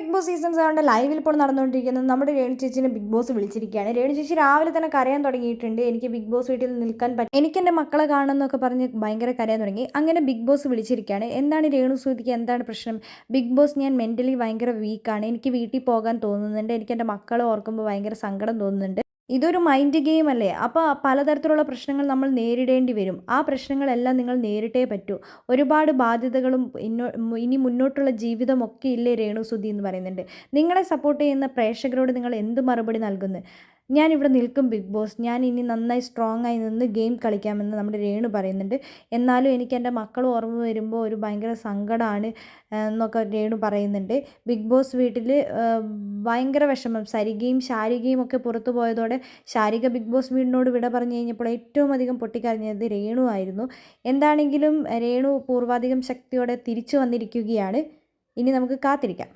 Big boss season സെവന്റെ ലൈവിൽ ഇപ്പോൾ നടന്നുകൊണ്ടിരിക്കുന്നത് നമ്മുടെ രേണു ചേച്ചിനെ ബിഗ് ബോസ് വിളിച്ചിരിക്കുകയാണ്. രേണു ചേച്ചി രാവിലെ തന്നെ കരയാൻ തുടങ്ങിയിട്ടുണ്ട്. എനിക്ക് ബിഗ് ബോസ് വീട്ടിൽ നിൽക്കാൻ പറ്റും എനിക്ക് എന്റെ മക്കളെ കാണുമെന്നൊക്കെ പറഞ്ഞ് ഭയങ്കര കരയാൻ തുടങ്ങി. അങ്ങനെ ബിഗ് ബോസ് വിളിച്ചിരിക്കുകയാണ്. എന്താണ് രേണു സൂതിക്ക് എന്താണ് പ്രശ്നം? ബിഗ് ബോസ് ഞാൻ മെന്റലി ഭയങ്കര വീക്കാണ് എനിക്ക് വീട്ടിൽ പോകാൻ തോന്നുന്നുണ്ട്. എനിക്ക് എന്റെ മക്കളെ ഓർക്കുമ്പോൾ ഭയങ്കര സങ്കടം തോന്നുന്നുണ്ട്. ഇതൊരു മൈൻഡ് ഗെയിം അല്ലേ? അപ്പോൾ പലതരത്തിലുള്ള പ്രശ്നങ്ങൾ നമ്മൾ നേരിടേണ്ടി വരും. ആ പ്രശ്നങ്ങളെല്ലാം നിങ്ങൾ നേരിട്ടേ പറ്റൂ. ഒരുപാട് ബാധ്യതകളും ഇന്നോ ഇനി മുന്നോട്ടുള്ള ജീവിതമൊക്കെ ഇല്ലേ രേണു സുധി എന്ന് പറയുന്നുണ്ട്. നിങ്ങളെ സപ്പോർട്ട് ചെയ്യുന്ന പ്രേക്ഷകരോട് നിങ്ങൾ എന്ത് മറുപടി നൽകുന്നു? ഞാനിവിടെ നിൽക്കും ബിഗ് ബോസ്. ഞാൻ ഇനി നന്നായി സ്ട്രോങ് ആയി നിന്ന് ഗെയിം കളിക്കാമെന്ന് നമ്മുടെ രേണു പറയുന്നുണ്ട്. എന്നാലും എനിക്ക് എന്റെ മക്കൾ ഓർമ്മ വരുമ്പോൾ ഒരു ഭയങ്കര സങ്കടമാണ് എന്നൊക്കെ രേണു പറയുന്നുണ്ട്. ബിഗ് ബോസ് വീട്ടിൽ ഭയങ്കര വിഷമം. സരികയും ശാരികയും ഒക്കെ പുറത്തു പോയതോടെ ശാരിക ബിഗ് ബോസ് വീടിനോട് വിട പറഞ്ഞു കഴിഞ്ഞപ്പോൾ ഏറ്റവും അധികം പൊട്ടിക്കരഞ്ഞത് രേണു ആയിരുന്നു. എന്താണെങ്കിലും രേണു പൂർവാധികം ശക്തിയോടെ തിരിച്ചു വന്നിരിക്കുകയാണ്. ഇനി നമുക്ക് കാത്തിരിക്കാം.